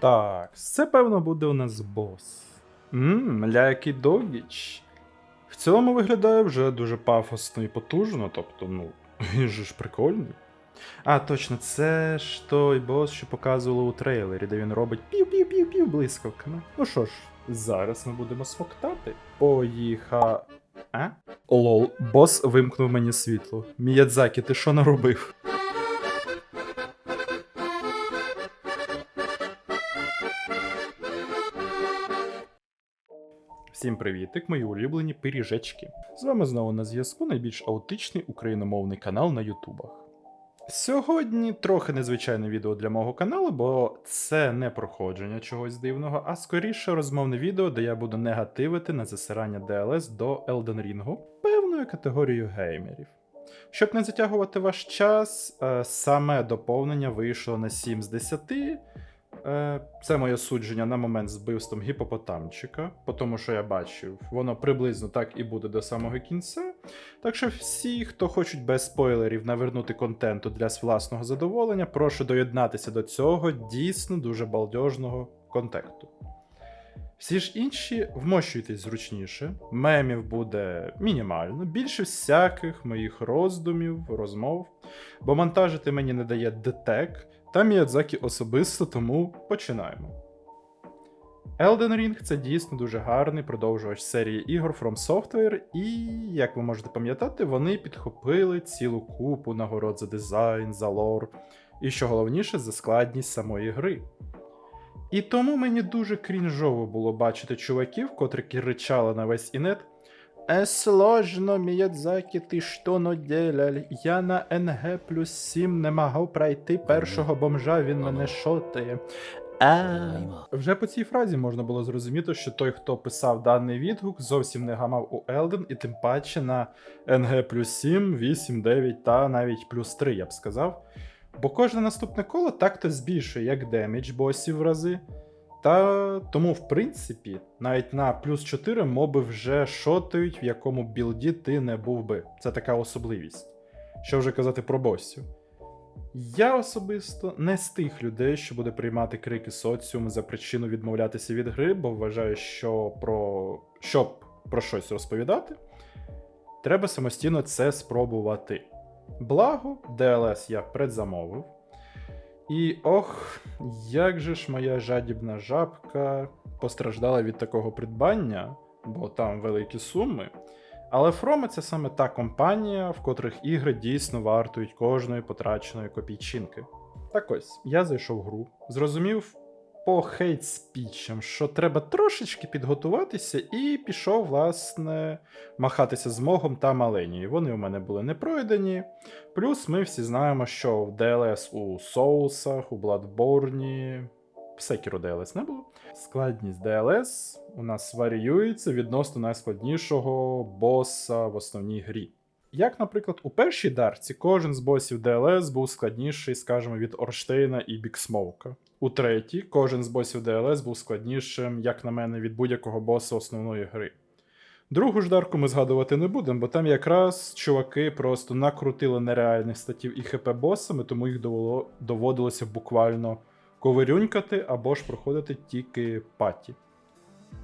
Так, це певно буде у нас бос. Ммм, ляякий догіч. В цілому виглядає вже дуже пафосно і потужно, тобто, ну, він же ж прикольний. А, точно, це ж той бос, що показували у трейлері, де він робить пів-пів-пів-пів блискавками. Ну що ж, зараз ми будемо смоктати. Поїха. А? Лол, бос вимкнув мені світло. Міядзакі, ти що наробив? Всім привітик, мої улюблені пиріжечки. З вами знову на зв'язку найбільш аутичний україномовний канал на Ютубах. Сьогодні трохи незвичайне відео для мого каналу, бо це не проходження чогось дивного, а скоріше розмовне відео, де я буду негативити на засирання DLS до Elden Ring певною категорією геймерів. Щоб не затягувати ваш час, е, саме доповнення вийшло на 7 з 10. Е, Це моє судження на момент з вбивством гіпопотамчика, по тому що я бачив, воно приблизно так і буде до самого кінця. Так що всі, хто хочуть без спойлерів навернути контенту для власного задоволення, прошу доєднатися до цього дійсно дуже балдежного контенту. Всі ж інші вмощуйтесь зручніше, мемів буде мінімально, більше всяких моїх роздумів, розмов, бо монтажити мені не дає детек та Міядзакі особисто, тому починаємо. Elden Ring це дійсно дуже гарний продовжувач серії ігор From Software, і, як ви можете пам'ятати, вони підхопили цілу купу нагород за дизайн, за лор, і що головніше, за складність самої гри. І тому мені дуже крінжово було бачити чуваків, котрі кричали на весь інет. Сложно, Міядзакі, ти що но деляль? Я на НГ плюс 7 не могав пройти першого бомжа, він мене шотає. А... Вже по цій фразі можна було зрозуміти, що той, хто писав даний відгук, зовсім не гамав у Елден, і тим паче на НГ плюс 7, 8, 9 та навіть плюс 3, я б сказав. Бо кожне наступне коло так-то збільшує як демідж босів в рази. Та тому, в принципі, навіть на плюс 4 моби вже шотають, в якому білді ти не був би. Це така особливість. Що вже казати про босів. Я особисто не з тих людей, що буде приймати крики соціуму за причину відмовлятися від гри, бо вважаю, що про щоб про щось розповідати, треба самостійно це спробувати. Благо, DLS я предзамовив. І ох, як же ж моя жадібна жабка постраждала від такого придбання, бо там великі суми. Але Фрома це саме та компанія, в котрих ігри дійсно вартують кожної потраченої копійчинки. Так ось, я зайшов в гру, зрозумів по хейт спічам, що треба трошечки підготуватися, і пішов, власне, махатися з Могом та Маленією. Вони у мене були не пройдені. Плюс ми всі знаємо, що в DLS у Соусах, у Bloodborne, в Sekiro DLS не було. Складність DLS у нас варіюється відносно найскладнішого боса в основній грі. Як, наприклад, у першій дарці кожен з босів DLS був складніший, скажімо, від Орштейна і Біксмоука. У третій кожен з босів DLS був складнішим, як на мене, від будь-якого боса основної гри. Другу ж дарку ми згадувати не будемо, бо там якраз чуваки просто накрутили нереальних статів і хп босами, тому їх довело, доводилося буквально ковирюнькати або ж проходити тільки паті.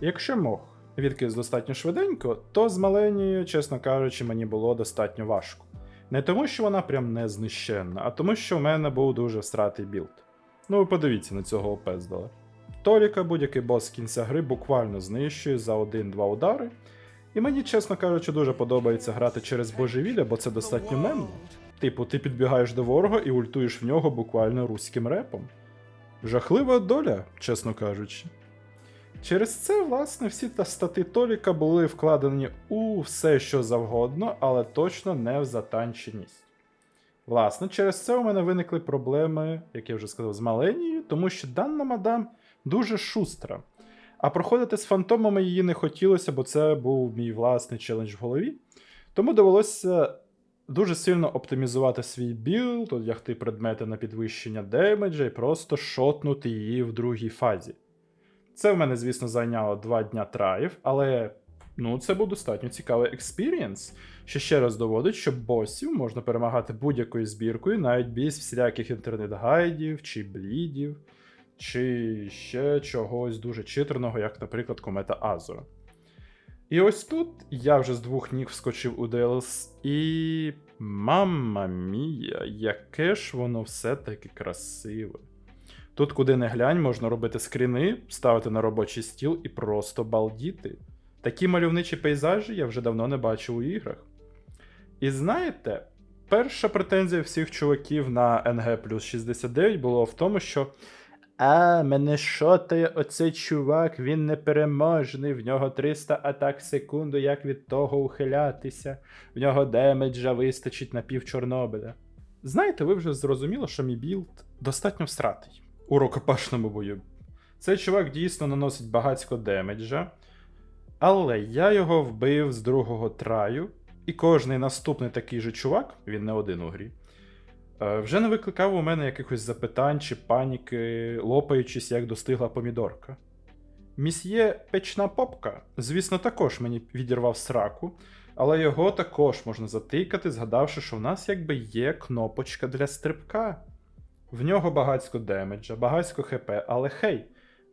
Якщо мог відкис достатньо швиденько, то з Маленією, чесно кажучи, мені було достатньо важко. Не тому, що вона прям не знищенна, а тому, що в мене був дуже всратий білд. Ну ви подивіться на цього опездала. Толіка будь-який бос з кінця гри буквально знищує за 1-2 удари. І мені, чесно кажучи, дуже подобається грати через божевілля, бо це достатньо мемно. Типу, ти підбігаєш до ворога і ультуєш в нього буквально руським репом. Жахлива доля, чесно кажучи. Через це, власне, всі та стати Толіка були вкладені у все, що завгодно, але точно не в затанченість. Власне, через це у мене виникли проблеми, як я вже сказав, з Маленією, тому що дана мадам дуже шустра. А проходити з фантомами її не хотілося, бо це був мій власний челендж в голові. Тому довелося дуже сильно оптимізувати свій білд, одягти предмети на підвищення демеджа і просто шотнути її в другій фазі. Це в мене, звісно, зайняло 2 дня траїв, але ну, це був достатньо цікавий експірієнс, що ще раз доводить, що босів можна перемагати будь-якою збіркою, навіть без всіляких інтернет-гайдів чи блідів. чи ще чогось дуже читерного, як, наприклад, комета Азора. І ось тут я вже з двох ніг вскочив у DLS, і мамма мія, яке ж воно все-таки красиве. Тут, куди не глянь, можна робити скріни, ставити на робочий стіл і просто балдіти. Такі мальовничі пейзажі я вже давно не бачив у іграх. І знаєте, перша претензія всіх чуваків на NG плюс 69 було в тому, що. А, мене шотає оцей чувак, він непереможний, в нього 300 атак в секунду, як від того ухилятися, в нього демеджа вистачить на пів Чорнобиля. Знаєте, ви вже зрозуміли, що мій білд достатньо всратий у рукопашному бою. Цей чувак дійсно наносить багатько демеджа, але я його вбив з другого траю, і кожний наступний такий же чувак, він не один у грі, е, вже не викликав у мене якихось запитань чи паніки, лопаючись, як достигла помідорка. Місьє печна попка, звісно, також мені відірвав сраку, але його також можна затикати, згадавши, що в нас якби є кнопочка для стрибка. В нього багатько демеджа, багатько хп, але хей,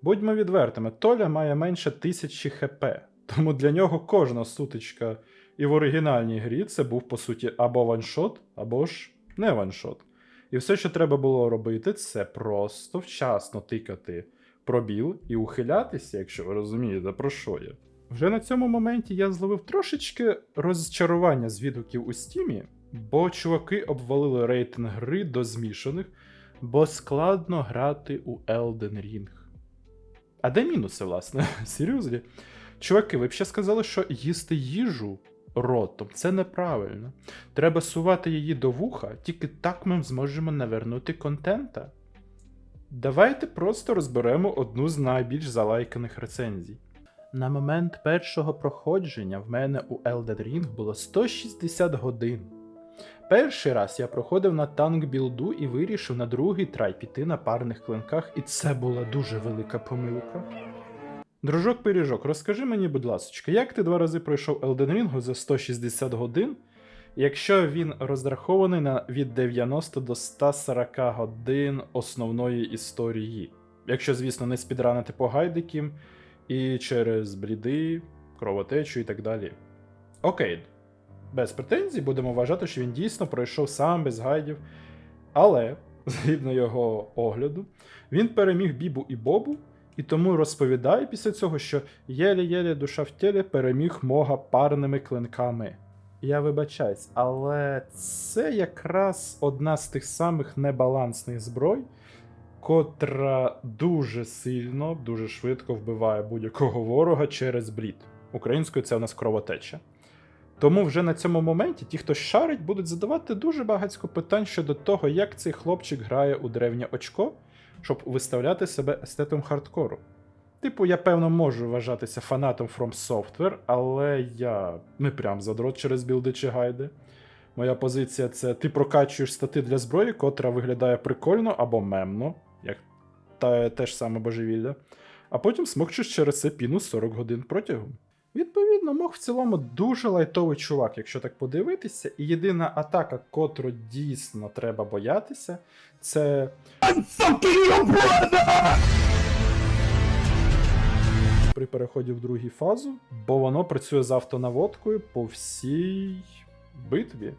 будьмо відвертими, Толя має менше тисячі хп, тому для нього кожна сутичка і в оригінальній грі це був по суті або ваншот, або ж не ваншот. І все, що треба було робити, це просто вчасно тикати пробіл і ухилятися, якщо ви розумієте, про що я. Вже на цьому моменті я зловив трошечки розчарування з відгуків у стімі, бо чуваки обвалили рейтинг гри до змішаних, бо складно грати у Elden Ring. А де мінуси, власне? Серйозно? Чуваки, ви б ще сказали, що їсти їжу ротом це неправильно. Треба сувати її до вуха, тільки так ми зможемо навернути контента. Давайте просто розберемо одну з найбільш залайканих рецензій. На момент першого проходження в мене у Elden Ring було 160 годин. Перший раз я проходив на танк білду і вирішив на другий трай піти на парних клинках, і це була дуже велика помилка. Дружок пиріжок, розкажи мені, будь ласка, як ти два рази пройшов Elden Ring за 160 годин, якщо він розрахований на від 90 до 140 годин основної історії? Якщо, звісно, не спідранити по гайдикам і через бліди, кровотечу і так далі. Окей, без претензій будемо вважати, що він дійсно пройшов сам без гайдів. Але, згідно його огляду, він переміг Бібу і Бобу, і тому розповідає після цього, що єлі-єлі душа в тілі переміг мога парними клинками. Я вибачаюсь, але це якраз одна з тих самих небалансних зброй, котра дуже сильно, дуже швидко вбиває будь-якого ворога через блід. Українською це у нас кровотеча. Тому вже на цьому моменті ті, хто шарить, будуть задавати дуже багатько питань щодо того, як цей хлопчик грає у древнє очко, щоб виставляти себе естетом хардкору. Типу, я певно можу вважатися фанатом From Software, але я не прям задрот через білди чи гайди. Моя позиція це ти прокачуєш стати для зброї, котра виглядає прикольно або мемно, як та, те ж саме божевілля, а потім смокчеш через це піну 40 годин протягом. Відповідно, мог в цілому дуже лайтовий чувак, якщо так подивитися, і єдина атака, котру дійсно треба боятися, це. При переході в другу фазу, бо воно працює з автонаводкою по всій битві.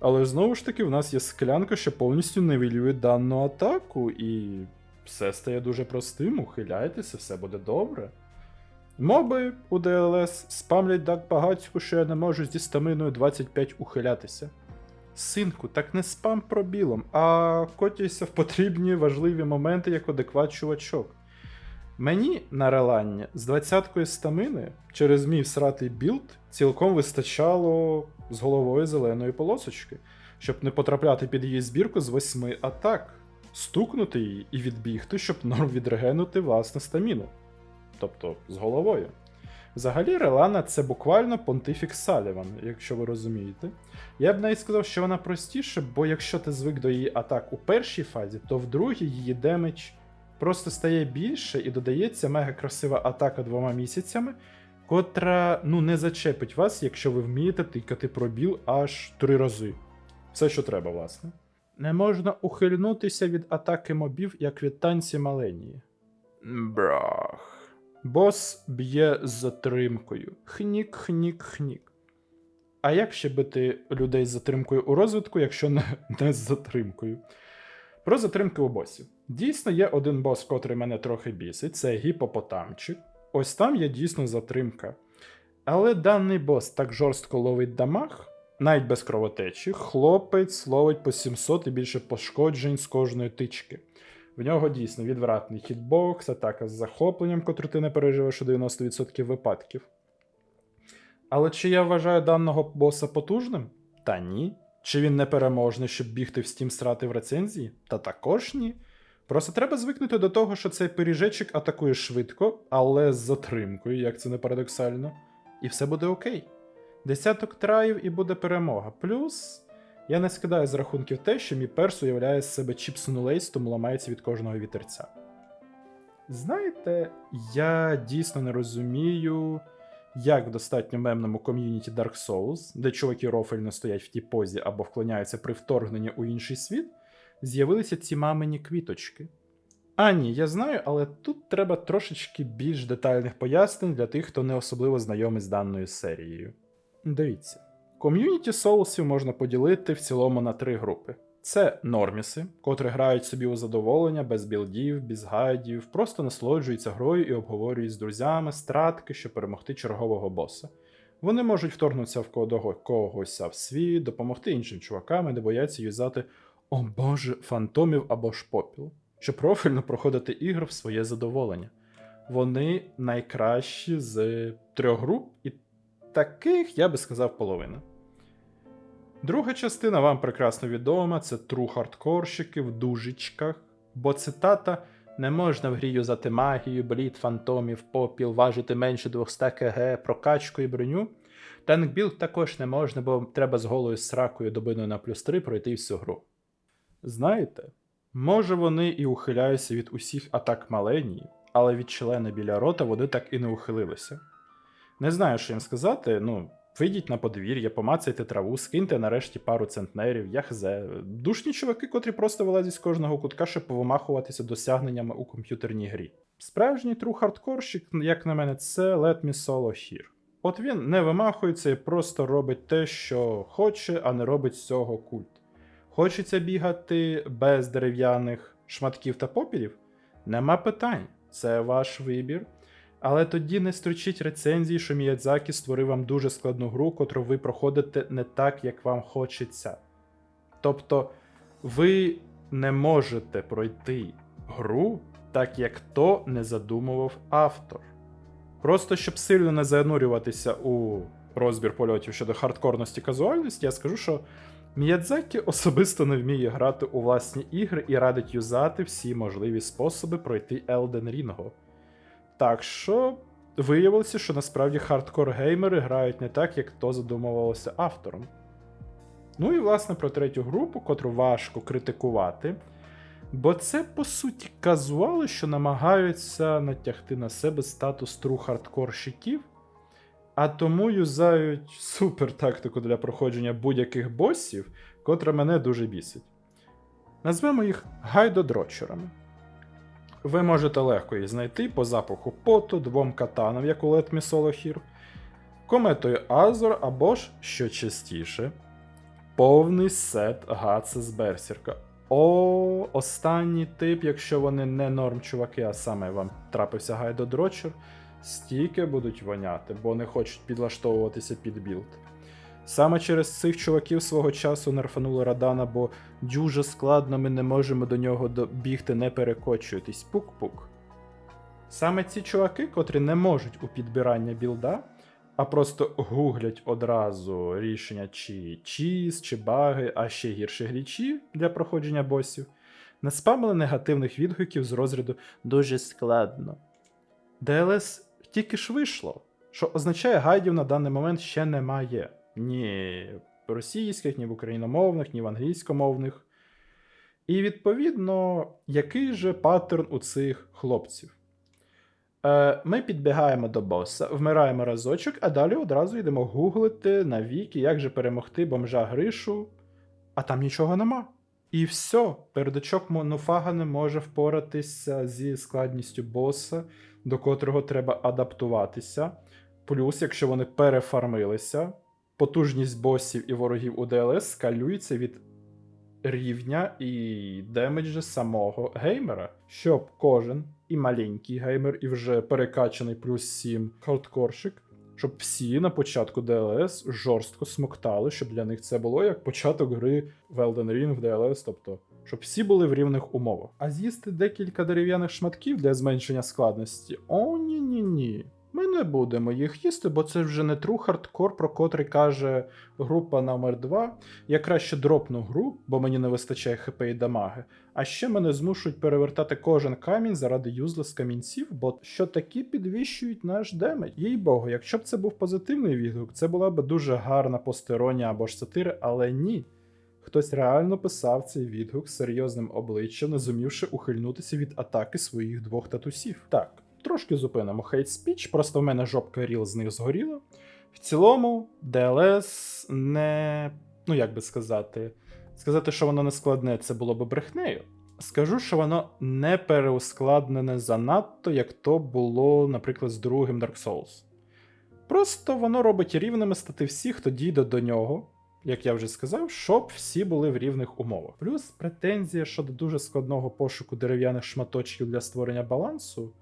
Але знову ж таки, в нас є склянка, що повністю невілює дану атаку, і все стає дуже простим, ухиляйтеся, все буде добре. Моби у ДЛС спамлять так багатько, що я не можу зі стаминою 25 ухилятися. Синку, так не спам пробілом, а котяйся в потрібні важливі моменти як адекват чувачок. Мені на релання з 20-кої стамини через мій всратий білд цілком вистачало з головою зеленої полосочки, щоб не потрапляти під її збірку з восьми атак, стукнути її і відбігти, щоб норм відрегенути власне стаміну. Тобто з головою. Взагалі, Релана це буквально понтифік Саліван, якщо ви розумієте. Я б навіть сказав, що вона простіша, бо якщо ти звик до її атак у першій фазі, то в другій її демедж просто стає більше і додається мега красива атака двома місяцями, котра ну не зачепить вас, якщо ви вмієте тикати пробіл аж три рази. Все, що треба, власне. Не можна ухильнутися від атаки мобів, як від танці маленії. Брах. Бос б'є з затримкою. Хнік, хнік, хнік. А як ще бити людей з затримкою у розвитку, якщо не, не з затримкою? Про затримки у босів. Дійсно, є один бос, котрий мене трохи бісить, це гіпопотамчик. Ось там є дійсно затримка. Але даний бос так жорстко ловить дамаг, навіть без кровотечі, хлопець ловить по 700 і більше пошкоджень з кожної тички. В нього дійсно відвратний хітбокс, атака з захопленням, котру ти не переживеш у 90% випадків. Але чи я вважаю даного боса потужним? Та ні. Чи він непереможний, щоб бігти в стім срати в рецензії? Та також ні. Просто треба звикнути до того, що цей пиріжечок атакує швидко, але з затримкою, як це не парадоксально. І все буде окей. Десяток траїв і буде перемога. Плюс я не скидаю з рахунків те, що мій перс уявляє з себе чіпсону лейс, ламається від кожного вітерця. Знаєте, я дійсно не розумію, як в достатньо мемному ком'юніті Dark Souls, де чуваки рофельно стоять в тій позі або вклоняються при вторгненні у інший світ, з'явилися ці мамині квіточки. А ні, я знаю, але тут треба трошечки більш детальних пояснень для тих, хто не особливо знайомий з даною серією. Дивіться, ком'юніті соусів можна поділити в цілому на три групи: це норміси, котрі грають собі у задоволення без білдів, без гайдів, просто насолоджуються грою і обговорюють з друзями стратки, щоб перемогти чергового боса. Вони можуть вторгнутися в кого- когось в світ, допомогти іншим чувакам і не бояться юзати о боже, фантомів або ж попіл, щоб профільно проходити ігри в своє задоволення. Вони найкращі з трьох груп, і таких, я би сказав, половина. Друга частина вам прекрасно відома, це тру хардкорщики в дужечках, бо цитата не можна в грі юзати магію, блід, фантомів, попіл, важити менше 200 кг, прокачку і броню. Танкбілд також не можна, бо треба з голою сракою добиною на плюс 3 пройти всю гру. Знаєте, може вони і ухиляються від усіх атак маленії, але від члена біля рота вони так і не ухилилися. Не знаю, що їм сказати, ну, вийдіть на подвір'я, помацайте траву, скиньте нарешті пару центнерів, я хзе. Душні чуваки, котрі просто вилазять з кожного кутка, щоб повимахуватися досягненнями у комп'ютерній грі. Справжній тру хардкорщик, як на мене, це Let Me Solo Here. От він не вимахується і просто робить те, що хоче, а не робить з цього культ. Хочеться бігати без дерев'яних шматків та попілів? Нема питань, це ваш вибір. Але тоді не строчіть рецензії, що Міядзакі створив вам дуже складну гру, котру ви проходите не так, як вам хочеться. Тобто, ви не можете пройти гру так, як то не задумував автор. Просто щоб сильно не занурюватися у розбір польотів щодо хардкорності казуальності, я скажу, що Міядзакі особисто не вміє грати у власні ігри і радить юзати всі можливі способи пройти Elden Ring. Так що виявилося, що насправді хардкор-геймери грають не так, як то задумувалося автором. Ну і власне про третю групу, котру важко критикувати. Бо це, по суті, казуали, що намагаються натягти на себе статус тру хардкорщиків, а тому юзають супер тактику для проходження будь-яких босів, котра мене дуже бісить. Назвемо їх гайдодрочерами. Ви можете легко їх знайти по запаху поту, двом катанам, як у Solo Here, кометою Азор або ж, що частіше, повний сет Гаци з Берсірка. О, останній тип, якщо вони не норм чуваки, а саме вам трапився гайдодрочер, стільки будуть воняти, бо не хочуть підлаштовуватися під білд. Саме через цих чуваків свого часу нерфанули Радана, бо дуже складно ми не можемо до нього добігти, не перекочуєтесь. Пук-пук. Саме ці чуваки, котрі не можуть у підбирання білда, а просто гуглять одразу рішення чи чіз, чи баги, а ще гірше глічі для проходження босів, не спамили негативних відгуків з розряду дуже складно. ДЛС тільки ж вийшло, що означає гайдів на даний момент ще немає. Ні російських, ні в україномовних, ні в англійськомовних. І відповідно, який же паттерн у цих хлопців? Е, Ми підбігаємо до боса, вмираємо разочок, а далі одразу йдемо гуглити на віки, як же перемогти бомжа Гришу, а там нічого нема. І все, передачок Монофага не може впоратися зі складністю боса, до котрого треба адаптуватися. Плюс, якщо вони перефармилися, потужність босів і ворогів у ДЛС скалюється від рівня і демеджа самого геймера, щоб кожен і маленький геймер, і вже перекачаний плюс 7 хардкорщик, щоб всі на початку DLS жорстко смоктали, щоб для них це було як початок гри в Elden Ring в DLS, тобто, щоб всі були в рівних умовах. А з'їсти декілька дерев'яних шматків для зменшення складності? О, ні ні ні. Ми не будемо їх їсти, бо це вже не тру хардкор, про котрий каже група номер 2 Я краще дропну гру, бо мені не вистачає хп і дамаги. А ще мене змушують перевертати кожен камінь заради юзлес камінців, бо що такі підвищують наш демедж. Їй богу, якщо б це був позитивний відгук, це була б дуже гарна постеронія або ж сатири, але ні. Хтось реально писав цей відгук серйозним обличчям, не зумівши ухильнутися від атаки своїх двох татусів. Так, трошки зупинимо хейт спіч, просто в мене жопка ріл з них згоріла. В цілому, DLS не. ну як би сказати, сказати, що воно не складне, це було б брехнею. Скажу, що воно не переускладнене занадто, як то було, наприклад, з другим Dark Souls. Просто воно робить рівними стати всі, хто дійде до нього, як я вже сказав, щоб всі були в рівних умовах. Плюс претензія щодо дуже складного пошуку дерев'яних шматочків для створення балансу.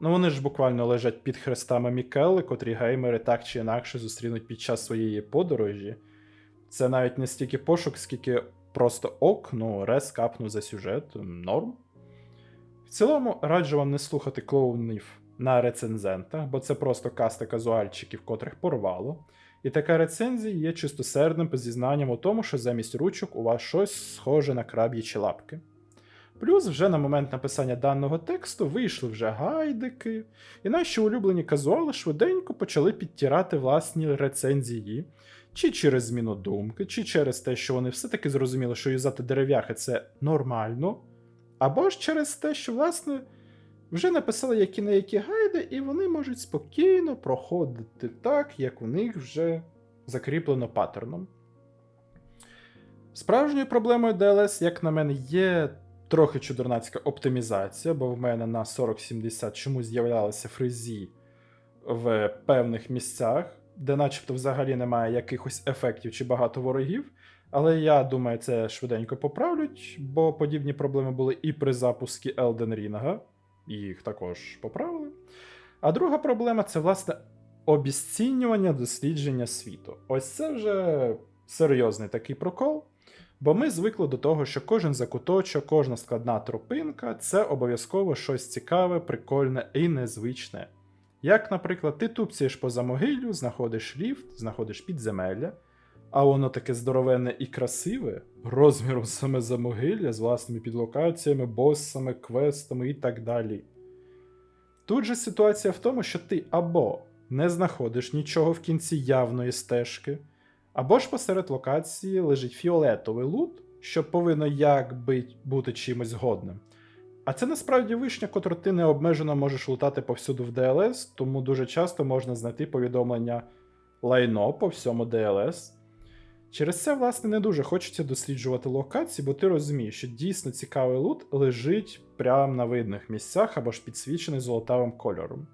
Ну вони ж буквально лежать під хрестами Мікелли, котрі геймери так чи інакше зустрінуть під час своєї подорожі. Це навіть не стільки пошук, скільки просто ок, ну, рез капну за сюжет, норм. В цілому, раджу вам не слухати клоунів на рецензентах, бо це просто каста казуальчиків, котрих порвало. І така рецензія є чистосердним зізнанням у тому, що замість ручок у вас щось схоже на краб'ячі лапки. Плюс вже на момент написання даного тексту вийшли вже гайдики, і наші улюблені казуали швиденько почали підтирати власні рецензії, чи через зміну думки, чи через те, що вони все-таки зрозуміли, що юзати дерев'яхи це нормально, або ж через те, що, власне, вже написали які на які гайди, і вони можуть спокійно проходити так, як у них вже закріплено паттерном. Справжньою проблемою DLS, як на мене, є трохи чудернацька оптимізація, бо в мене на 4070 чомусь з'являлися фризі в певних місцях, де начебто взагалі немає якихось ефектів чи багато ворогів. Але я думаю, це швиденько поправлять, бо подібні проблеми були і при запуску Elden Ring, їх також поправили. А друга проблема це, власне, обіцінювання дослідження світу. Ось це вже серйозний такий прокол. Бо ми звикли до того, що кожен закуточок, кожна складна тропинка це обов'язково щось цікаве, прикольне і незвичне. Як, наприклад, ти тупцієш поза могилю, знаходиш ліфт, знаходиш підземелля, а воно таке здоровенне і красиве, розміром саме за могилля, з власними підлокаціями, босами, квестами і так далі. Тут же ситуація в тому, що ти або не знаходиш нічого в кінці явної стежки, або ж посеред локації лежить фіолетовий лут, що повинно якби бути чимось годним. А це насправді вишня, котру ти необмежено можеш лутати повсюду в DLS, тому дуже часто можна знайти повідомлення лайно по всьому DLS. Через це, власне, не дуже хочеться досліджувати локації, бо ти розумієш, що дійсно цікавий лут лежить прямо на видних місцях або ж підсвічений золотавим кольором.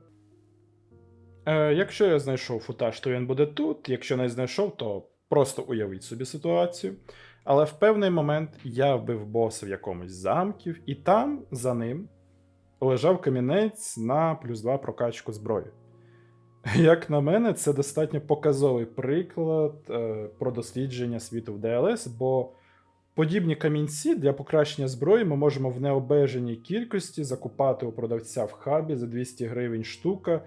Е, якщо я знайшов футаж, то він буде тут. Якщо не знайшов, то просто уявіть собі ситуацію. Але в певний момент я вбив боса в якомусь замків, і там за ним лежав камінець на плюс 2 прокачку зброї. Як на мене, це достатньо показовий приклад е, про дослідження світу в DLS, бо подібні камінці для покращення зброї ми можемо в необмеженій кількості закупати у продавця в хабі за 200 гривень штука.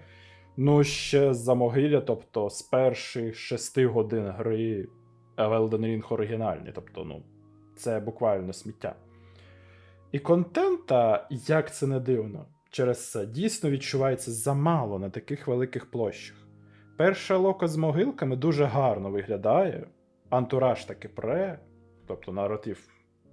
Ну, ще за могилля, тобто з перших 6 годин гри в Elden Ring оригінальні. Тобто, ну, це буквально сміття. І контента, як це не дивно, через це дійсно відчувається замало на таких великих площах. Перша лока з могилками дуже гарно виглядає, антураж таки пре, тобто наратив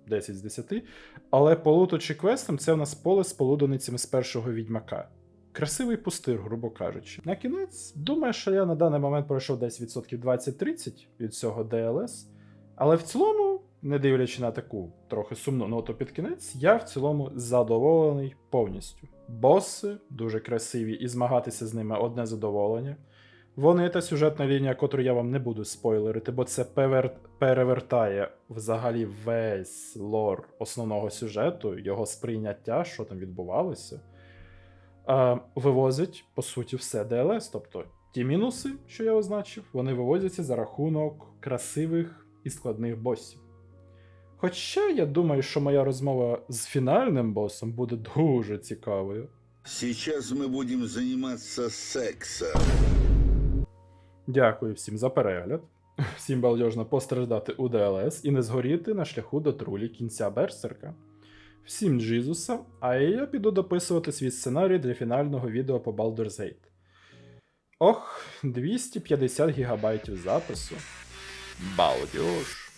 10 з 10, але по луту чи квестам це в нас поле з полуденицями з першого відьмака. Красивий пустир, грубо кажучи. На кінець, думаю, що я на даний момент пройшов десь відсотків 20-30 від цього DLS. Але в цілому не дивлячи на таку трохи сумну ноту під кінець, я в цілому задоволений повністю. Боси дуже красиві, і змагатися з ними одне задоволення. Вони та сюжетна лінія, котру я вам не буду спойлерити, бо це перевертає взагалі весь лор основного сюжету, його сприйняття, що там відбувалося. Е, вивозять, по суті, все DLS. Тобто ті мінуси, що я означив, вони вивозяться за рахунок красивих і складних босів. Хоча я думаю, що моя розмова з фінальним босом буде дуже цікавою. Сейчас мы будем заниматься сексом. Дякую всім за перегляд. Всім балдежно постраждати у ДЛС і не згоріти на шляху до трулі кінця Берсерка. Всім Джізуса, а я піду дописувати свій сценарій для фінального відео по Baldur's Gate. Ох, 250 гігабайтів запису. Балдеж.